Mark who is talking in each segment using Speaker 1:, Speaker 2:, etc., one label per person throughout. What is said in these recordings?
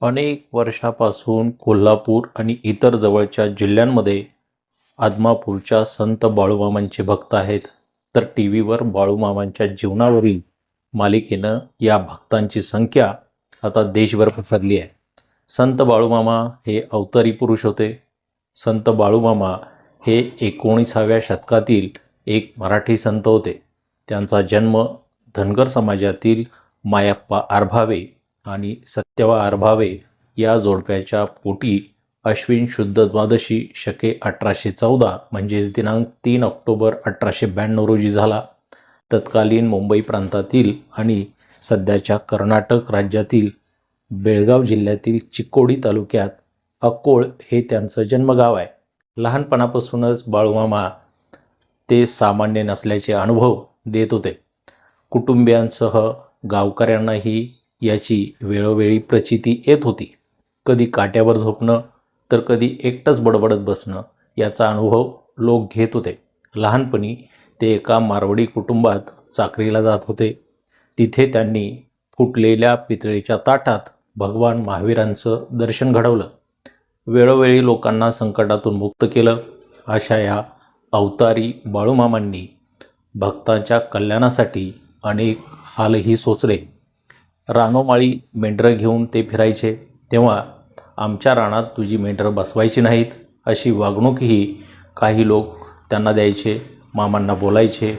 Speaker 1: अनेक वर्षापासून कोल्हापूर आणि इतर जवळच्या जिल्ह्यांमध्ये आदमापूरच्या संत बाळूमामांचे भक्त आहेत. तर टी व्हीवर बाळूमामांच्या जीवनावरील मालिकेनं या भक्तांची संख्या आता देशभर पसरली आहे. संत बाळूमामा हे अवतारी पुरुष होते. संत बाळूमामा हे एकोणीसाव्या शतकातील एक मराठी संत होते. त्यांचा जन्म धनगर समाजातील मायप्पा आरभावे आणि सत्यवा आरभावे या जोडप्याच्या पोटी अश्विन शुद्ध द्वादशी शके अठराशे चौदा म्हणजेच दिनांक तीन ऑक्टोबर अठराशे ब्याण्णव रोजी झाला. तत्कालीन मुंबई प्रांतातील आणि सध्याच्या कर्नाटक राज्यातील बेळगाव जिल्ह्यातील चिकोडी तालुक्यात अकोळ हे त्यांचं जन्मगाव आहे. लहानपणापासूनच बाळूमामा ते सामान्य नसल्याचे अनुभव देत होते. कुटुंबियांसह गावकऱ्यांनाही याची वेळोवेळी प्रचिती येत होती. कधी काट्यावर झोपणं तर कधी एकटंच बडबडत बसणं याचा अनुभव लोक घेत होते. लहानपणी ते एका मारवाडी कुटुंबात चाकरीला जात होते. तिथे त्यांनी फुटलेल्या पितळीच्या ताटात भगवान महावीरांचं दर्शन घडवलं. वेळोवेळी लोकांना संकटातून मुक्त केलं. अशा या अवतारी बाळूमामांनी भक्तांच्या कल्याणासाठी अनेक हालही सोचले रानोमाळी मेंढरं घेऊन ते फिरायचे तेव्हा आमच्या रानात तुझी मेंढरं बसवायची नाहीत अशी वागणूकही काही लोक त्यांना द्यायचे मामांना बोलायचे.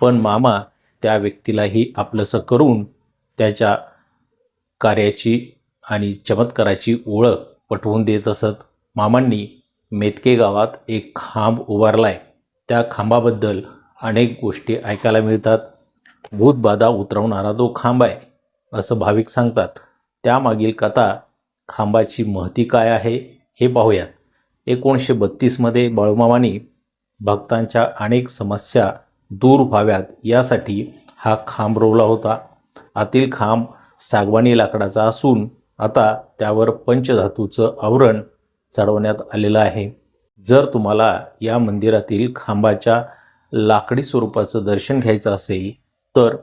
Speaker 1: पण मामा त्या व्यक्तीलाही आपलंसं करून त्याच्या कार्याची आणि चमत्काराची ओळख पटवून देत असत. मामांनी मेतके गावात एक खांब उभारला आहे त्या खांबाबद्दल अनेक गोष्टी ऐकायला मिळतात. भूतबाधा उतरवणारा तो खांब आहे. असं भाविक सांगतात. त्यामागील कथा खांबाची महती काय आहे हे पाहूयात. एकोणीसशे बत्तीसमध्ये बाळूमामानी भक्तांच्या अनेक समस्या दूर व्हाव्यात यासाठी हा खांब रोवला होता. आतील खांब सागवानी लाकडाचा असून आता त्यावर पंचधातूचं आवरण चढवण्यात आलेलं आहे. जर तुम्हाला या मंदिरातील खांबाच्या लाकडी स्वरूपाचं दर्शन घ्यायचं असेल तर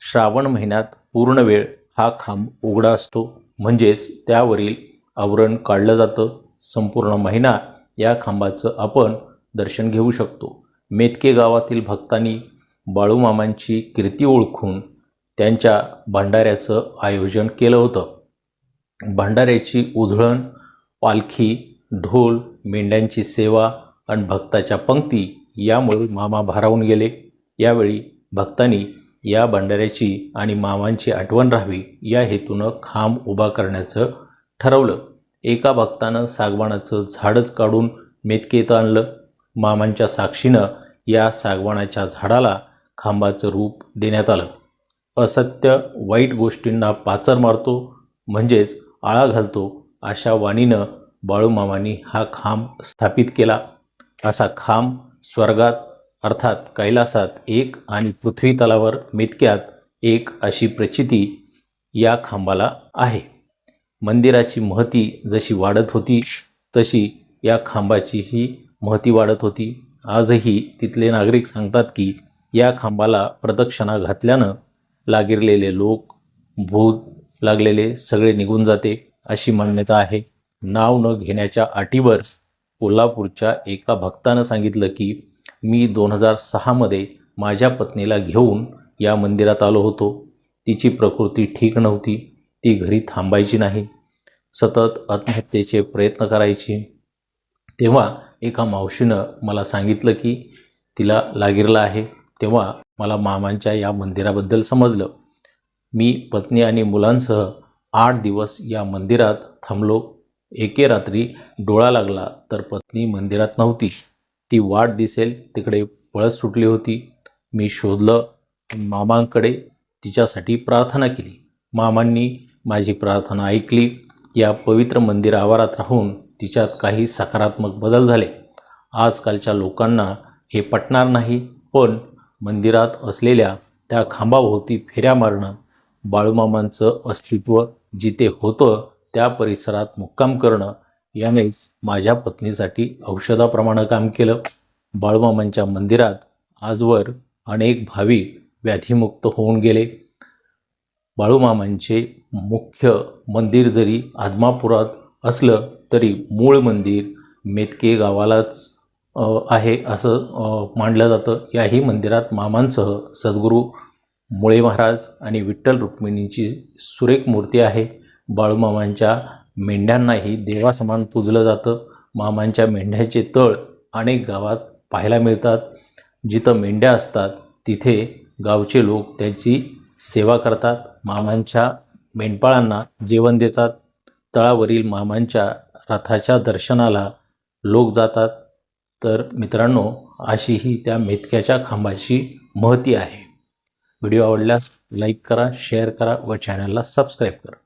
Speaker 1: श्रावण महिन्यात पूर्ण वेळ हा खांब उघडा असतो. म्हणजेच त्यावरील आवरण काढलं जातं. संपूर्ण महिना या खांबाचं आपण दर्शन घेऊ शकतो. मेतके गावातील भक्तांनी बाळूमामांची कीर्ती ओळखून त्यांच्या भंडाऱ्याचं आयोजन केलं होतं. भंडाऱ्याची उधळण पालखी ढोल मेंढ्यांची सेवा आणि भक्ताच्या पंक्ती यामुळे मामा भारावून गेले. यावेळी भक्तांनी या भंडाऱ्याची आणि मामांची आठवण राहावी या हेतूनं खांब उभा करण्याचं ठरवलं. एका भक्तानं सागवानाचं झाडच काढून मेतकेत आणलं. मामांच्या साक्षीनं या सागवानाच्या झाडाला खांबाचं रूप देण्यात आलं. असत्य वाईट गोष्टींना पाचर मारतो म्हणजेच आळा घालतो अशा वाणीनं बाळूमामांनी हा खांब स्थापित केला. असा खांब स्वर्गात अर्थात कैलासात एक आणि पृथ्वी तलावर मेतक्यात एक अशी प्रचिती या खांबाला आहे. मंदिराची महती जशी वाढत होती तशी या खांबाचीही महती वाढत होती. आजही तिथले नागरिक सांगतात की या खांबाला प्रदक्षिणा घातल्यानं लागिरलेले लोक भूत लागलेले सगळे निघून जाते अशी मान्यता आहे. नाव न घेण्याच्या अटीवर कोल्हापूरच्या एका भक्तानं सांगितलं की मी दोन हजार सहामध्ये माझ्या पत्नीला घेऊन या मंदिरात आलो होतो. तिची प्रकृती ठीक नव्हती. ती घरी थांबायची नाही. सतत आत्महत्येचे प्रयत्न करायची. तेव्हा एका मावशीनं मला सांगितलं की तिला लागिरला आहे. तेव्हा मला मामांच्या या मंदिराबद्दल समजलं. मी पत्नी आणि मुलांसह आठ दिवस या मंदिरात थांबलो. एके रात्री डोळा लागला तर पत्नी मंदिरात नव्हती. ती वाट दिसेल. तिकडे पळत सुटली होती. मी शोधलं. मामांकडे तिच्यासाठी प्रार्थना केली. मामांनी माझी प्रार्थना ऐकली. या पवित्र मंदिर आवारात राहून तिच्यात काही सकारात्मक बदल झाले. आजकालच्या लोकांना हे पटणार नाही. पण मंदिरात असलेल्या त्या खांबाभोवती फेऱ्या मारणं बाळूमामांचं अस्तित्व जिथे होतं त्या परिसरात मुक्काम करणं यानेच माझ्या पत्नीसाठी औषधाप्रमाणे काम केलं. बाळूमामांच्या मंदिरात आजवर अनेक भाविक व्याधीमुक्त होऊन गेले. बाळूमामांचे मुख्य मंदिर जरी आदमापुरात असलं तरी मूळ मंदिर मेतके गावालाच आहे असं मानलं जातं. याही मंदिरात मामांसह सद्गुरू मुळे महाराज आणि विठ्ठल रुक्मिणींची सुरेख मूर्ती आहे. बाळूमामांच्या मेंढ्यांनाही देवासमान पूजलं जातं. मामांच्या मेंढ्याचे तळ अनेक गावात पाहायला मिळतात. जिथं मेंढ्या असतात तिथे गावचे लोक त्याची सेवा करतात. मामांच्या मेंढपाळांना जेवण देतात. तळावरील मामांच्या रथाच्या दर्शनाला लोक जातात. तर मित्रांनो अशी ही त्या मेतक्याच्या खांबाची महती आहे. व्हिडिओ आवडल्यास लाईक करा शेअर करा व चॅनलला सबस्क्राईब करा.